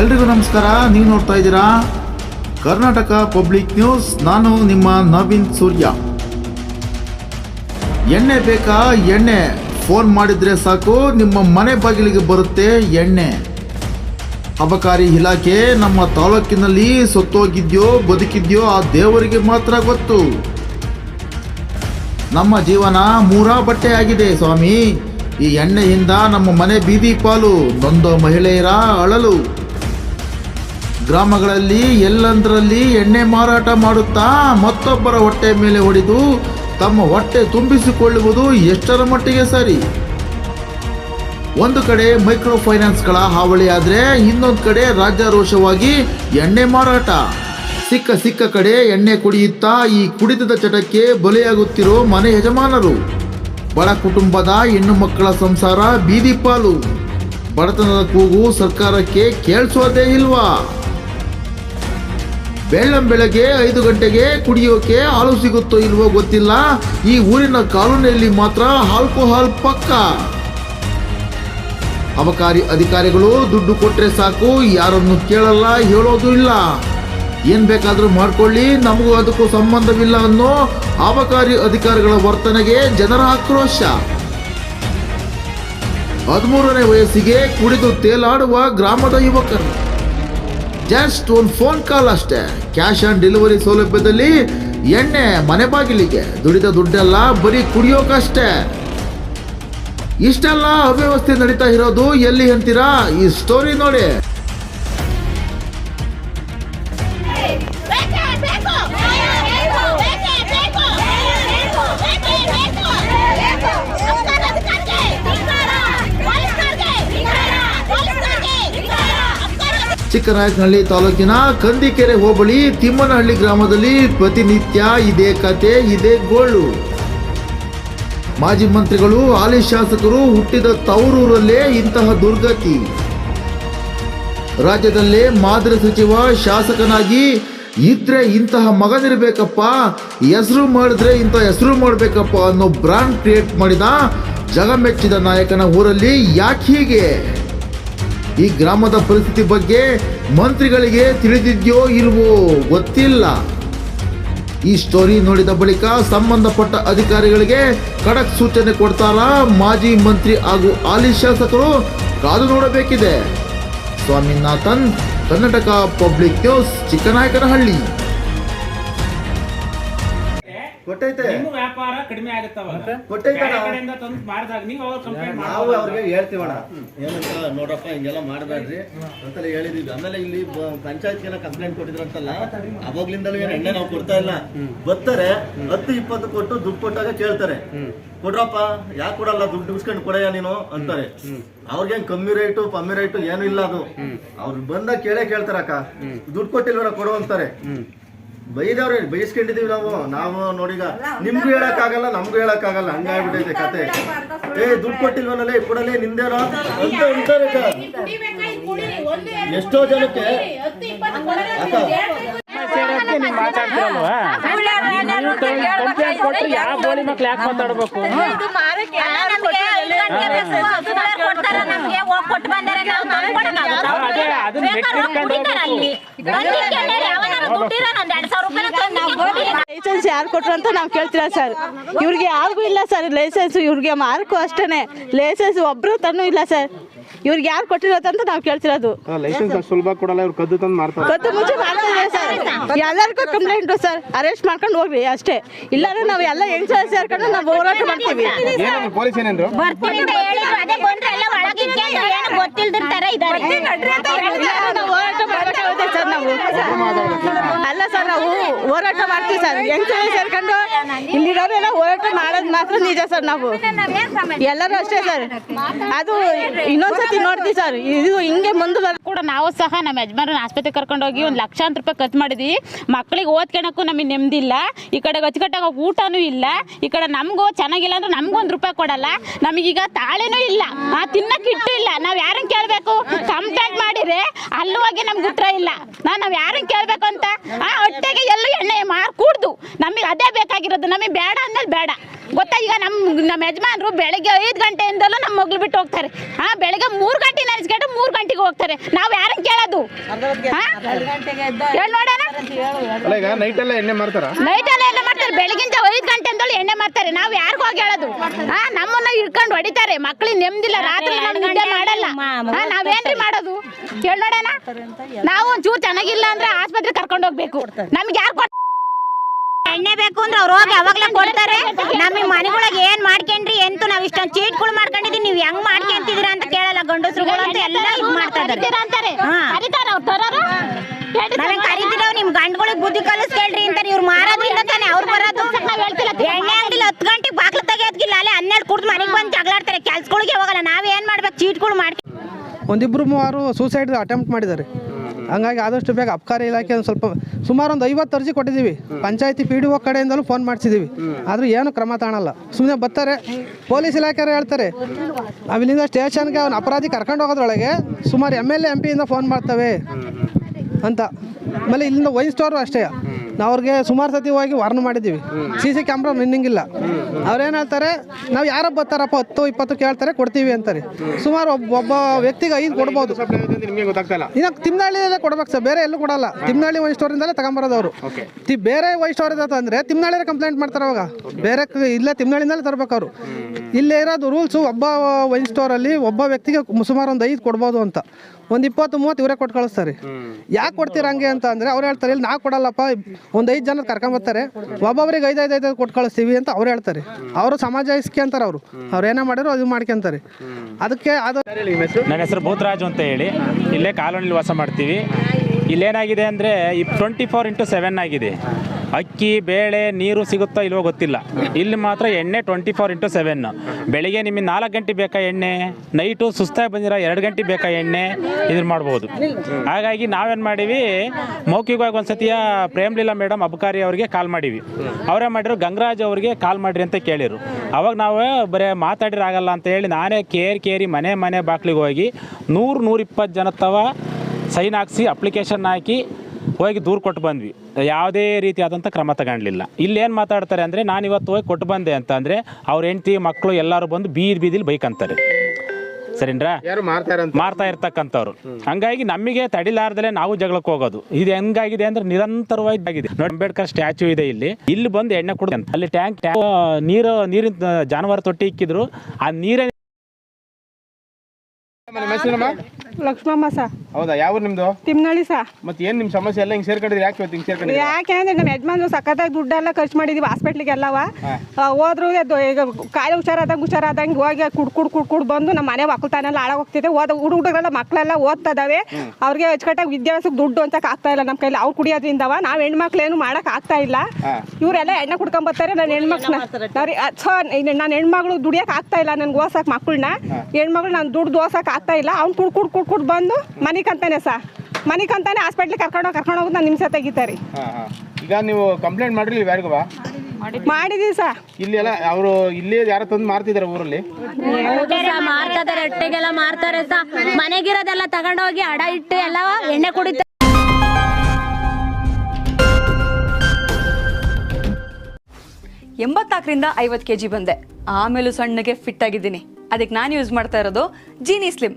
ಎಲ್ರಿಗೂ ನಮಸ್ಕಾರ, ನೀವು ನೋಡ್ತಾ ಇದ್ದೀರಾ ಕರ್ನಾಟಕ ಪಬ್ಲಿಕ್ ನ್ಯೂಸ್. ನಾನು ನಿಮ್ಮ ನವೀನ್ ಸೂರ್ಯ. ಎಣ್ಣೆ ಬೇಕಾ? ಎಣ್ಣೆ. ಫೋನ್ ಮಾಡಿದ್ರೆ ಸಾಕು, ನಿಮ್ಮ ಮನೆ ಬಾಗಿಲಿಗೆ ಬರುತ್ತೆ ಎಣ್ಣೆ. ಅಬಕಾರಿ ಇಲಾಖೆ ನಮ್ಮ ತಾಲೂಕಿನಲ್ಲಿ ಸತ್ತೋಗಿದ್ಯೋ, ಬದುಕಿದ್ಯೋ ಆ ದೇವರಿಗೆ ಮಾತ್ರ ಗೊತ್ತು. ನಮ್ಮ ಜೀವನ ಮೂರಾ ಬಟ್ಟೆ ಆಗಿದೆ ಸ್ವಾಮಿ. ಈ ಎಣ್ಣೆಯಿಂದ ನಮ್ಮ ಮನೆ ಬೀದಿ ಪಾಲು, ನೊಂದ ಮಹಿಳೆಯರ ಅಳಲು. ಗ್ರಾಮಗಳಲ್ಲಿ ಎಲ್ಲಂದರಲ್ಲಿ ಎಣ್ಣೆ ಮಾರಾಟ ಮಾಡುತ್ತಾ ಮತ್ತೊಬ್ಬರ ಹೊಟ್ಟೆ ಮೇಲೆ ಹೊಡೆದು ತಮ್ಮ ಹೊಟ್ಟೆ ತುಂಬಿಸಿಕೊಳ್ಳುವುದು ಎಷ್ಟರ ಮಟ್ಟಿಗೆ ಸರಿ? ಒಂದು ಕಡೆ ಮೈಕ್ರೋ ಫೈನಾನ್ಸ್ಗಳ ಹಾವಳಿ ಆದರೆ ಇನ್ನೊಂದು ಕಡೆ ರಾಜ್ಯಾರೋಷವಾಗಿ ಎಣ್ಣೆ ಮಾರಾಟ. ಸಿಕ್ಕ ಸಿಕ್ಕ ಕಡೆ ಎಣ್ಣೆ ಕುಡಿಯುತ್ತಾ ಈ ಕುಡಿತದ ಚಟಕ್ಕೆ ಬಲಿಯಾಗುತ್ತಿರೋ ಮನೆ ಯಜಮಾನರು. ಬಡ ಕುಟುಂಬದ ಹೆಣ್ಣು ಮಕ್ಕಳ ಸಂಸಾರ ಬೀದಿ ಪಾಲು ಬಡತನದ ಕೂಗು ಸರ್ಕಾರಕ್ಕೆ ಕೇಳಿಸೋದೇ ಇಲ್ವಾ? ಬೆಳ್ಳಂ ಬೆಳಗ್ಗೆ ಐದು ಗಂಟೆಗೆ ಕುಡಿಯೋಕೆ ಹಾಲು ಸಿಗುತ್ತೋ ಇಲ್ವೋ ಗೊತ್ತಿಲ್ಲ. ಈ ಊರಿನ ಕಾಲೋನಿಯಲ್ಲಿ ಮಾತ್ರ ಆಲ್ಕೋಹಾಲ್ ಪಕ್ಕ. ಅಬಕಾರಿ ಅಧಿಕಾರಿಗಳು ದುಡ್ಡು ಕೊಟ್ರೆ ಸಾಕು, ಯಾರನ್ನು ಕೇಳಲ್ಲ, ಹೇಳೋದು ಇಲ್ಲ. ಏನ್ ಬೇಕಾದ್ರೂ ಮಾಡ್ಕೊಳ್ಳಿ, ನಮಗೂ ಅದಕ್ಕೂ ಸಂಬಂಧವಿಲ್ಲ ಅನ್ನೋ ಅಬಕಾರಿ ಅಧಿಕಾರಿಗಳ ವರ್ತನೆಗೆ ಜನರ ಆಕ್ರೋಶ. ಹದಿಮೂರನೇ ವಯಸ್ಸಿಗೆ ಕುಡಿದು ತೇಲಾಡುವ ಗ್ರಾಮದ ಯುವಕರು. ಜಸ್ಟ್ ಒಂದು ಫೋನ್ ಕಾಲ್ ಅಷ್ಟೇ. ಕ್ಯಾಶ್ ಆನ್ ಡೆಲಿವರಿ ಸೌಲಭ್ಯದಲ್ಲಿ ಎಣ್ಣೆ ಮನೆ ಬಾಗಿಲಿಗೆ. ದುಡಿದ ದುಡ್ಡೆಲ್ಲ ಬರೀ ಕುಡಿಯೋಕಷ್ಟೇ. ಇಷ್ಟೆಲ್ಲ ಅವ್ಯವಸ್ಥೆ ನಡೀತಾ ಇರೋದು ಎಲ್ಲಿ ಅಂತೀರಾ? ಈ ಸ್ಟೋರಿ ನೋಡಿ. ಅಧಿಕಾರ ಚಿಕ್ಕನಾಯಕನಹಳ್ಳಿ ತಾಲೂಕಿನ ಕಂದಿಕೆರೆ ಹೋಬಳಿ ತಿಮ್ಮನಹಳ್ಳಿ ಗ್ರಾಮದಲ್ಲಿ ಪ್ರತಿನಿತ್ಯ ಇದೇ ಕತೆ, ಇದೇ ಗೋಳು. ಮಾಜಿ ಮಂತ್ರಿಗಳು, ಹಾಲಿ ಶಾಸಕರು ಹುಟ್ಟಿದ ತವರೂರಲ್ಲೇ ಇಂತಹ ದುರ್ಗತಿ. ರಾಜ್ಯದಲ್ಲೇ ಮಾದರಿ ಸಚಿವ, ಶಾಸಕನಾಗಿ ಇದ್ರೆ ಇಂತಹ ಮಗನಿರ್ಬೇಕಪ್ಪ, ಹೆಸರು ಮಾಡಿದ್ರೆ ಇಂಥ ಹೆಸರು ಮಾಡಬೇಕಪ್ಪ ಅನ್ನೋ ಬ್ರಾಂಡ್ ಕ್ರಿಯೇಟ್ ಮಾಡಿದ ಜಗಮೆಚ್ಚಿದ ನಾಯಕನ ಊರಲ್ಲಿ ಯಾಕೆ ಹೀಗೆ? ಈ ಗ್ರಾಮದ ಪರಿಸ್ಥಿತಿ ಬಗ್ಗೆ ಮಂತ್ರಿಗಳಿಗೆ ತಿಳಿದಿದ್ಯೋ ಇಲ್ವೋ ಗೊತ್ತಿಲ್ಲ. ಈ ಸ್ಟೋರಿ ನೋಡಿದ ಬಳಿಕ ಸಂಬಂಧಪಟ್ಟ ಅಧಿಕಾರಿಗಳಿಗೆ ಖಡಕ್ ಸೂಚನೆ ಕೊಡ್ತಾರಾ ಮಾಜಿ ಮಂತ್ರಿ ಹಾಗೂ ಹಾಲಿ ಶಾಸಕರು ಕಾದು ನೋಡಬೇಕಿದೆ. Swaminathan, Karnataka public news, Chikkanayakanahalli. ಕೊಟ್ಟೈತೆ ನಿಮ್ಮ ವ್ಯಾಪಾರ ಕಡಿಮೆ ಆಗುತ್ತೆ ಅವಾಗ ಕೊಟ್ಟೈತೆ ಬೇರೆ ಕಡೆಯಿಂದ ತಂದು ಮಾಡಿದಾಗ ನೀವು ಅವ್ರ ಕಂಪ್ಲೇಂಟ್ ನಾವು ಅವ್ರಿಗೆ ಹೇಳ್ತೀವಣ್ಣ. ಏನಂತ ನೋಡಪ್ಪ ಹಿಂಗೆಲ್ಲ ಮಾಡಬೇಡ್ರಿ. ಅಂತೆಲ್ಲ ಹೇಳಿದೀವಿ. ಆಮೇಲೆ ಇಲ್ಲಿ ಪಂಚಾಯತ್ಗೆಲ್ಲ ಕಂಪ್ಲೇಂಟ್ ಕೊಟ್ಟಿದ್ರಂತಲ್ಲ ಅವಾಗ್ಲಿಂದಲೂ ಏನು ಎಣ್ಣೆ ನಾವು ಕೊಡ್ತಾ ಇಲ್ಲ. ಬರ್ತಾರೆ ಹತ್ತು ಇಪ್ಪತ್ತು ಕೊಟ್ಟು ದುಡ್ಡು ಕೊಟ್ಟಾಗ ಕೇಳ್ತಾರೆ. ಕೊಡ್ರಪ್ಪ ಯಾಕೆ ಕೊಡಲ್ಲ? ದುಡ್ಡು ಇಸ್ಕೊಂಡು ಕೊಡಯ್ಯ ನೀನು ಅಂತಾರೆ. ಅವ್ರಿಗೇನ್ ಕಮ್ಮಿ ರೇಟು ಕಮ್ಮಿ ರೇಟು ಏನು ಇಲ್ಲ ಅದು. ಅವ್ರು ಬಂದಾಗ ಕೇಳೇ ಕೇಳ್ತಾರಕ್ಕ. ದುಡ್ಡು ಕೊಟ್ಟಿಲ್ವರ ಕೊಡು ಅಂತಾರೆ. ಬೈದವ್ರೆ ಬೈಸ್ಕೊಂಡಿದೀವಿ ನಾವು ನಾವು ನೋಡಿಗ ನಿಮ್ಗೂ ಹೇಳಕ್ ಆಗಲ್ಲ ನಮ್ಗೂ ಹೇಳಕ್ ಆಗಲ್ಲ ಹಂಗಾಗ್ಬಿಟ್ಟೈತೆ ಕತೆ ಏ ದುಡ್ಡು ಕೊಟ್ಟಿಲ್ವನಲ್ಲೇ ಕೊಡಲೇ ನಿಂದೇನೋ ಅಂತ ಅಂತಾರೆ ಅಕ್ಕ. ಎಷ್ಟೋ ಜನಕ್ಕೆ ಮಾತಾಡ್ತಾರೆ ಸೇರಕ್ಕೆ ನೀವು ಮಾತಾಡ್ತಿರಲ್ವಾ ಕಂಪ್ಲೇಂಟ್ ಕೊಟ್ಟರೆ ಯಾವ ಬೋಳಿ ಮಕ್ಳು ಯಾಕೆ ಮಾತಾಡ್ಬೇಕು ಅದೇ ಅದನ್ನ ಮೆಟ್ಟಿಟ್ಕೊಂಡು ಲೈಸೆನ್ಸ್ ಯಾರು ಕೊಟ್ರು ಅಂತ ನಾವು ಕೇಳ್ತೀರಾ ಸರ್? ಇವ್ರಿಗೆ ಯಾರಿಗೂ ಇಲ್ಲ ಸರ್ ಲೈಸೆನ್ಸ್ ಇವ್ರಿಗೆ ಮಾರ್ಕು ಅಷ್ಟೇ ಲೈಸೆನ್ಸ್ ಒಬ್ರು ತನ್ನೂ ಇಲ್ಲ ಸರ್. ಇವ್ರಿಗೆ ಯಾರು ಕೊಟ್ಟಿರೋದು ಅಂತ ನಾವು ಕೇಳ್ತಿರೋದು. ಲೈಸೆನ್ಸ್ ಸುಲಭ ಕೊಡಲ್ಲ ಇವ್ರು ಕದ್ದು ತಂದು ಮಾಡ್ತಾರೆ ಕದ್ದು ಮುಂಚೆ ಮಾಡ್ತಾರೆ ಸರ್. ಎಲ್ಲರಿಗೂ ಕಂಪ್ಲೇಂಟು ಸರ್. ಅರೆಸ್ಟ್ ಮಾಡ್ಕೊಂಡು ಹೋಗ್ರಿ ಅಷ್ಟೇ. ಇಲ್ಲಾಂದ್ರೆ ನಾವು ಎಲ್ಲ ಎಂಜಾಯ್ ಸೇರ್ಕೊಂಡು ನಾವು ಹೋರಾಟ ಮಾಡ್ತೀವಿ. ಏನೇನು ಪೊಲೀಸ್ ಏನೇನ್ರು ಗೊತ್ತಿಲ್ದಿರ್ತಾರೆ ನಾವು ಅಲ್ಲ ಸರ್ ನಾವು ಹೋರಾಟ ಮಾಡ್ತೀವಿ ಸರ್. ಹೆಂಗ್ ಸೇರ್ಕೊಂಡು ಇಲ್ಲಿರೋರೆಲ್ಲ ಹೋರಾಟ ಮಾಡೋದು ಮಾತ್ರ ನಿಜ ಸರ್ ನಾವು. ಎಲ್ಲರೂ ಅಷ್ಟೇ ಸರ್. ಅದು ಇನ್ನೊಂದ್ಸತಿ ನೋಡ್ತೀವಿ ಸರ್. ಇದು ಹಿಂಗೆ ಮುಂದೆ ಕೂಡ ನಾವು ಸಹ ನಮ್ಮ ಯಜಮಾನ ಆಸ್ಪತ್ರೆಗೆ ಕರ್ಕೊಂಡೋಗಿ ಒಂದು ಲಕ್ಷಾಂತರ ರೂಪಾಯಿ ಖರ್ಚು ಮಾಡಿದ್ವಿ. ಮಕ್ಳಿಗೆ ಓದ್ಕೊಳಕ್ಕೂ ನಮಗೆ ನೆಮ್ಮದಿಲ್ಲ ಈ ಕಡೆ ಅಚ್ಚುಕಟ್ಟಾಗ ಊಟನೂ ಇಲ್ಲ. ಈ ಕಡೆ ನಮಗೂ ಚೆನ್ನಾಗಿಲ್ಲ ಅಂದ್ರೆ ನಮಗೂ ಒಂದು ರೂಪಾಯಿ ಕೊಡಲ್ಲ. ನಮಗೀಗ ತಾಳೆನೂ ಇಲ್ಲ. ಆ ತಿನ್ನಕ್ಕೆ ಇಟ್ಟು ಇಲ್ಲ. ನಾವು ಯಾರನ್ನ ಕೇಳಬೇಕು? ಕಂಪ್ಲೇಂಟ್ ಮಾಡಿದ್ರೆ ಅಲ್ಲೂ ಹೋಗಿ ನಮ್ಗೆ ಉತ್ತರ ಇಲ್ಲ. ನಾವು ಯಾರನ್ನ ಕೇಳಬೇಕು ಅಂತ? ಆ ಹೊಟ್ಟೆಗೆ ಎಲ್ಲೂ ಎಣ್ಣೆ ಮಾರು ಕೂಡ್ದು. ನಮಗೆ ಅದೇ ಬೇಕಾಗಿರೋದು. ನಮಗೆ ಬೇಡ ಅಂದ್ಮೇಲೆ ಬೇಡ. ಗೊತ್ತಾ? ಈಗ ನಮ್ಮ ನಮ್ಮ ಯಜಮಾನರು ಬೆಳಗ್ಗೆ ಐದು ಗಂಟೆಯಿಂದಲೂ ನಮ್ಮ ಮಗ್ಳು ಬಿಟ್ಟು ಹೋಗ್ತಾರೆ. ಹಾಂ ಬೆಳಗ್ಗೆ ಮೂರು ಗಂಟೆ ನೆನೆಸ್ಕೊಂಡು ಮೂರು ಗಂಟೆಗೆ ಹೋಗ್ತಾರೆ. ನಾವು ಯಾರು ಕೇಳೋದು? ಹೇಳ್ ನೋಡೋಣ. ಎಣ್ಣೆ ಮಾಡ್ತಾರೆ ಬೆಳಗಿಂದ ಐದು ಗಂಟೆ ಅಂದಳು ಎಣ್ಣೆ ಮಾಡ್ತಾರೆ ನಾವು ಯಾರಿಗೂ ಹೋಗಿ ಹೇಳೋದು ಹಾಂ ನಮ್ಮನ್ನ ಇಟ್ಕೊಂಡು ಹೊಡಿತಾರೆ. ಮಕ್ಳಿಗೆ ನೆಮ್ಮದಿಲ್ಲ ರಾತ್ರಿ ನಿದ್ದೆ ಮಾಡಲ್ಲ. ನಾವೇನ್ರಿ ಮಾಡೋದು? ನೋಡೋಣ ನಾವು ಒಂಚೂರು ಚೆನ್ನಾಗಿಲ್ಲ ಅಂದ್ರೆ ಆಸ್ಪತ್ರೆ ಕರ್ಕೊಂಡು ಹೋಗ್ಬೇಕು. ನಮ್ಗೆ ಯಾರು ಎಣ್ಣೆ ಬೇಕು ಅಂದ್ರೆ ಅವ್ರು ಹೋಗಿ ಅವಾಗ್ಲೇ ಕೊಡ್ತಾರೆ. ನಮಗೆ ಮನೆಗೊಳಗೆ ಏನ್ ಮಾಡ್ಕೊಂಡ್ರಿ ಎಂತೂ ನಾವ್ ಇಷ್ಟೊಂದು ಚೀಟ್ಗಳು ಮಾಡ್ಕೊಂಡಿದೀವಿ ನೀವು ಹೆಂಗ್ ಮಾಡ್ಕೊಂತಿದೀರ ಅಂತ ಕೇಳಲ್ಲ. ಗಂಡಸ್ರುಗಳು ಅಂತ ಎಲ್ಲ ಇದ್ ಮಾಡ್ತಾ ಇದಾರೆ. ಅಂತಾರೆ ಹಾ. ಕರೀತಾರ ಅವ್ರು ತರೋರು? ನಾವೇ ಕರಿತಿದ್ದೇವ್ ನಿಮ್ ಗಂಡ್ಗಳಿಗೆ ಬುದ್ಧಿ ಕಲಿಸ್ಕೇಳ್ರಿ ಅಂತ ಇವ್ರು ಮಾರೋದ್ರಿಂದ ತಾನೆ ಅವ್ರು ಬರೋದು. ಎಣ್ಣೆ ಅಂಗಡಿಲಿ ಹತ್ತು ಗಂಟೆಗೆ ಬಾಕ್ಲು ತೆಗಿಯೋದ್ಕಿಲ್ಲ. ಅಲ್ಲೇ ಹನ್ನೆರಡು ಕುಡ್ದು ಮನೆಗೆ ಬಂದು ಜಗಳಾಡ್ತಾರೆ. ಕೆಲ್ಸಗಳಿಗೆ ಹೋಗಲ್ಲ. ನಾವ್ ಏನ್ ಮಾಡ್ಬೇಕು? ಚೀಟ್ಗಳು ಮಾಡ್ಕೊಂಡು ಒಂದಿಬ್ಬರು ಮೂವರು ಸೂಸೈಡ್ ಅಟೆಂಪ್ಟ್ ಮಾಡಿದ್ದಾರೆ. ಹಂಗಾಗಿ ಆದಷ್ಟು ಬೇಗ ಅಬ್ಕಾರಿ ಇಲಾಖೆ ಒಂದು ಸ್ವಲ್ಪ, ಸುಮಾರು ಒಂದು ಐವತ್ತು ಅರ್ಜಿ ಕೊಟ್ಟಿದ್ದೀವಿ. ಪಂಚಾಯತಿ ಪಿ ಡಿ ಒ ಕಡೆಯಿಂದಲೂ ಫೋನ್ ಮಾಡಿಸಿದ್ದೀವಿ ಆದರೂ ಏನು ಕ್ರಮ ತಾಣಲ್ಲ. ಸುಮ್ಮನೆ ಬರ್ತಾರೆ. ಪೊಲೀಸ್ ಇಲಾಖೆಯವರು ಹೇಳ್ತಾರೆ. ನಾವಿಲ್ಲಿಂದ ಸ್ಟೇಷನ್ಗೆ ಅವ್ನು ಅಪರಾಧಿ ಕರ್ಕೊಂಡು ಹೋಗೋದ್ರೊಳಗೆ ಸುಮಾರು ಎಂ ಎಲ್ ಎ ಎಂ ಪಿಯಿಂದ ಫೋನ್ ಮಾಡ್ತವೆ ಅಂತ. ಆಮೇಲೆ ಇಲ್ಲಿಂದ ವೈನ್ ಸ್ಟೋರು ಅಷ್ಟೇ. ನಾವು ಅವ್ರಿಗೆ ಸುಮಾರು ಸತಿ ಹೋಗಿ ವಾರ್ನ್ ಮಾಡಿದ್ದೀವಿ ಸಿ ಸಿ ಕ್ಯಾಮ್ರಾ ರನ್ನಿಂಗ್ ಇಲ್ಲ. ಅವ್ರೇನು ಹೇಳ್ತಾರೆ ನಾವು ಯಾರ ಬರ್ತಾರಪ್ಪ ಹತ್ತು ಇಪ್ಪತ್ತು ಕೇಳ್ತಾರೆ ಕೊಡ್ತೀವಿ ಅಂತಾರೆ. ಸುಮಾರು ಒಬ್ಬ ಒಬ್ಬ ವ್ಯಕ್ತಿಗೆ ಐದು ಕೊಡ್ಬೋದು. ಇನ್ನು ತಿಮ್ನಹಳ್ಳಿಯಲ್ಲೇ ಕೊಡ್ಬೇಕು ಸರ್ ಬೇರೆ ಎಲ್ಲೂ ಕೊಡಲ್ಲ. ತಿಮ್ನಹಳ್ಳಿ ವೈನ್ ಸ್ಟೋರಿಂದಲೇ ತಗೊಂಬರೋದು ಅವರು ತಿ ಬೇರೆ ವೈನ್ ಸ್ಟೋರ್ ಇದೆ ಅಂದರೆ ತಿಮ್ನಹಳ್ಳಿ ಕಂಪ್ಲೇಂಟ್ ಮಾಡ್ತಾರೆ ಅವಾಗ. ಬೇರೆ ಇಲ್ಲೇ ತಿಮ್ನಹಳ್ಳಿಂದಲೇ ತರ್ಬೇಕು ಅವರು. ಇಲ್ಲೇ ಇರೋದು ರೂಲ್ಸು ಒಬ್ಬ ವೈನ್ ಸ್ಟೋರಲ್ಲಿ ಒಬ್ಬ ವ್ಯಕ್ತಿಗೆ ಸುಮಾರು ಒಂದು ಐದು ಕೊಡ್ಬೋದು ಅಂತ. ಒಂದು ಇಪ್ಪತ್ತು ಮೂವತ್ತು ಇವರೇ ಕೊಟ್ಟು ಕಳಿಸ್ತಾರೆ. ಯಾಕೆ ಕೊಡ್ತೀರ ಹಂಗೆ ಅಂತ ಅಂದರೆ ಅವ್ರು ಹೇಳ್ತಾರೆ ಇಲ್ಲಿ ನಾ ಕೊಡಲ್ಲಪ್ಪ ಒಂದು ಐದು ಜನ ಕರ್ಕೊಂಬರ್ತಾರೆ ಒಬ್ಬೊಬ್ರಿಗೆ ಐದು ಐದು ಐದು ಕೊಟ್ಟು ಕಳಿಸ್ತೀವಿ ಅಂತ ಅವ್ರು ಹೇಳ್ತಾರೆ. ಅವರು ಸಮಾಜ ಇಸ್ಕೊಂತಾರೆ ಅವರು. ಅವ್ರು ಏನೇ ಮಾಡಿರೋ ಅದು ಮಾಡ್ಕೊಂತಾರೆ ಅದಕ್ಕೆ ಅದು ನನ್ನ ಹೆಸರು ಭೂತರಾಜು ಅಂತ ಹೇಳಿ. ಇಲ್ಲೇ ಕಾಲೋನಿಲಿ ವಾಸ ಮಾಡ್ತೀವಿ. ಇಲ್ಲೇನಾಗಿದೆ ಅಂದರೆ ಈ ಟ್ವೆಂಟಿ ಫೋರ್ ಇಂಟು ಸೆವೆನ್ ಆಗಿದೆ. ಅಕ್ಕಿ, ಬೇಳೆ, ನೀರು ಸಿಗುತ್ತೋ ಇಲ್ವೋ ಗೊತ್ತಿಲ್ಲ. ಇಲ್ಲಿ ಮಾತ್ರ ಎಣ್ಣೆ ಟ್ವೆಂಟಿ ಫೋರ್ ಇಂಟು ಸೆವೆನ್ ಬೆಳಿಗ್ಗೆ ನಿಮಗೆ ನಾಲ್ಕು ಗಂಟೆ ಬೇಕಾ ಎಣ್ಣೆ? ನೈಟು ಸುಸ್ತಾಗಿ ಬಂದಿರೋ ಎರಡು ಗಂಟೆ ಬೇಕಾ ಎಣ್ಣೆ? ಇದನ್ನು ಮಾಡ್ಬೋದು. ಹಾಗಾಗಿ ನಾವೇನು ಮಾಡೀವಿ, ಮೌಖಿಕವಾಗಿ ಒಂದು ಸತಿಯ ಪ್ರೇಮ್ಲೀಲಾ ಮೇಡಮ್ ಅಬಕಾರಿ ಅವರಿಗೆ ಕಾಲ್ ಮಾಡೀವಿ. ಅವರೇ ಮಾಡಿರೋ ಗಂಗರಾಜ್ ಅವರಿಗೆ ಕಾಲ್ ಮಾಡಿರಿ ಅಂತ ಕೇಳಿರು. ಅವಾಗ ನಾವು ಬರೀ ಮಾತಾಡಿರಾಗಲ್ಲ ಅಂತ ಹೇಳಿ ನಾನೇ ಕೇರಿ ಕೇರಿ ಮನೆ ಮನೆ ಬಾಗಿಲಿಗೆ ಹೋಗಿ ನೂರು ನೂರಿಪ್ಪತ್ತು ಜನ ತವ ಸೈನ್ ಹಾಕ್ಸಿ ಅಪ್ಲಿಕೇಶನ್ ಹಾಕಿ ಹೋಗಿ ದೂರು ಕೊಟ್ಟು ಬಂದ್ವಿ. ಯಾವುದೇ ರೀತಿಯಾದಂಥ ಕ್ರಮ ತಗೊಂಡ್ಲಿಲ್ಲ. ಇಲ್ಲಿ ಏನು ಮಾತಾಡ್ತಾರೆ ಅಂದರೆ ನಾನು ಇವತ್ತು ಹೋಗಿ ಕೊಟ್ಟು ಬಂದೆ ಅಂತ ಅಂದರೆ ಅವ್ರ ಹೆಂಡತಿ ಮಕ್ಕಳು ಎಲ್ಲರೂ ಬಂದು ಬೀದಿ ಬೀದಿಲಿ ಬೈಕ್ ಅಂತಾರೆ. ಸರಿನ್ರಾ? ಮಾರ್ತಾ ಇರ್ತಕ್ಕಂಥವ್ರು. ಹಂಗಾಗಿ ನಮಗೆ ತಡಿಲಾರ್ದಲೆ ನಾವು ಜಗಳಕ್ಕೆ ಹೋಗೋದು. ಇದು ಹೆಂಗಾಗಿದೆ ಅಂದ್ರೆ ನಿರಂತರವಾಗಿ ಆಗಿದೆ ನೋಡಿ ಅಂಬೇಡ್ಕರ್ ಸ್ಟ್ಯಾಚ್ಯೂ ಇದೆ ಇಲ್ಲಿ. ಇಲ್ಲಿ ಬಂದು ಎಣ್ಣೆ ಕುಡ್ದು ಅಂತ. ಅಲ್ಲಿ ಟ್ಯಾಂಕ್ ನೀರು ನೀರಿನ ಜಾನುವಾರು ತೊಟ್ಟಿ ಇಕ್ಕಿದ್ರು. ಆ ನೀರೇ ಲಕ್ಷ್ಮಮ್ಮ ಸಾ. ಹೌದಾ? ಯಾವ ಊರು ನಿಮ್ದು? ತಿಮ್ನಳ್ಳಿ ಸಾ. ಮತ್ತೆ ಏನ್ ನಿಮ್ ಸಮಸ್ಯೆ? ಎಲ್ಲ ಹಿಂಗ್ ಸೇರ್ಕೊಂಡಿದ್ರಿ ಯಾಕೆ ಇವತ್ತು ಹಿಂಗ್ ಸೇರ್ಕೊಂಡಿದ್ರಿ ಯಾಕೆ ಅಂದ್ರೆ ನಮ್ಮ ಯಜಮಾನ್ರು ಸಖತ್ತಾಗಿ ದುಡ್ಡೆಲ್ಲ ಖರ್ಚು ಮಾಡಿದೀವಿ ಹಾಸ್ಪಿಟ್ಲಿಗೆ ಎಲ್ಲವ. ಆ, ಹೋದ್ರು ಅದು ಈಗ ಕಾಯಿಲೆ ಹುಷಾರಾದಂಗೆ ಹುಷಾರಾದಂಗೆ ಹೋಗಿ ಕುಡ್ ಕುಡ್ ಕುಡ್ ಕುಡ್ ಬಂದು ನಮ್ಮ ಮನೆ ಒಕ್ಕಲ್ತಾನೆಲ್ಲ ಹಾಳಾಗೋಗ್ತಿದೆ. ಓದ ಹುಡುಗರೆಲ್ಲ ಮಕ್ಕಳೆಲ್ಲ ಓದ್ತದಾವೆ. ಅವ್ರಿಗೆ ಅಚ್ಚುಕಟ್ಟಾಗಿ ವಿದ್ಯಾಭ್ಯಾಸಕ್ಕೆ ದುಡ್ಡು ಅಂತ ಆಗ್ತಾ ಇಲ್ಲ ನಮ್ಮ ಕೈಲಿ. ಅವ್ರು ಕುಡಿಯೋದ್ರಿಂದವ ನಾವು ಹೆಣ್ಮಕ್ಳು ಏನು ಮಾಡಕ್ ಆಗ್ತಾ ಇಲ್ಲ. ಇವರೆಲ್ಲ ಎಣ್ಣೆ ಕುಡ್ಕೊಂಡ್ ಬರ್ತಾರೆ. ನಾನು ಹೆಣ್ಮಕ್ಳನ್ನ ನಾನು ಹೆಣ್ಮಗಳು ದುಡಿಯಕ್ ಆಗ್ತಾ ಇಲ್ಲ ನನ್ಗೆ ಓಸಕ್ ಮಕ್ಕಳನ್ನ ಹೆಣ್ಮಗಳು ನಾನು ದುಡ್ಡು ಓಸಕ್ ಆಗ್ತಾ ಇಲ್ಲ. ಅವ್ನು ಕುಡ್ ಕುಡ್ ಕುಡ್ ಬಂದು ಬಂದು ಅಂತಾನೆ ಸಾ. ಮನಿಕಂತಾನೆ ಹಾಸ್ಪಿಟ್ಲಿಗೆ ಕರ್ಕೊಂಡು ಕರ್ಕೊಂಡು ಹೋಗಿ ನಾನು ನಿಮ್ಸ ತೆಗಿತಾರೆ. ಹಾ ಹಾ. ಈಗ ನೀವು ಕಂಪ್ಲೇಂಟ್ ಮಾಡಿರಿ ಯಾರಿಗೂ ಮಾಡಿದೀವಿ. ಸಾ. ಇಲ್ಲಿ ಎಲ್ಲ ಅವರು ಇಲ್ಲಿ ಯಾರ ತಂದು ಮಾರ್ತಿದಾರೆ ಊರಲ್ಲಿ? ಮಾರ್ತಾರೆ ರೊಟ್ಟೆಗೆಲ್ಲ ಮಾರ್ತಾರೆ ಸಾ. ಮನೆಗಿರೋದೆಲ್ಲ ತಗೊಂಡೋಗಿ ಅಡ ಇಟ್ಟು ಎಲ್ಲ ಎಣ್ಣೆ ಕುಡಿತಾರೆ ಎಂಬತ್ನಾಲ್ಕರಿಂದ ಐವತ್ತು ಕೆ ಜಿ ಬಂದೆ. ಆಮೇಲೂ ಸಣ್ಣಗೆ ಫಿಟ್ ಆಗಿದ್ದೀನಿ. ಅದಕ್ಕೆ ನಾನು ಯೂಸ್ ಮಾಡ್ತಾ ಇರೋದು ಜೀನಿ ಸ್ಲಿಮ್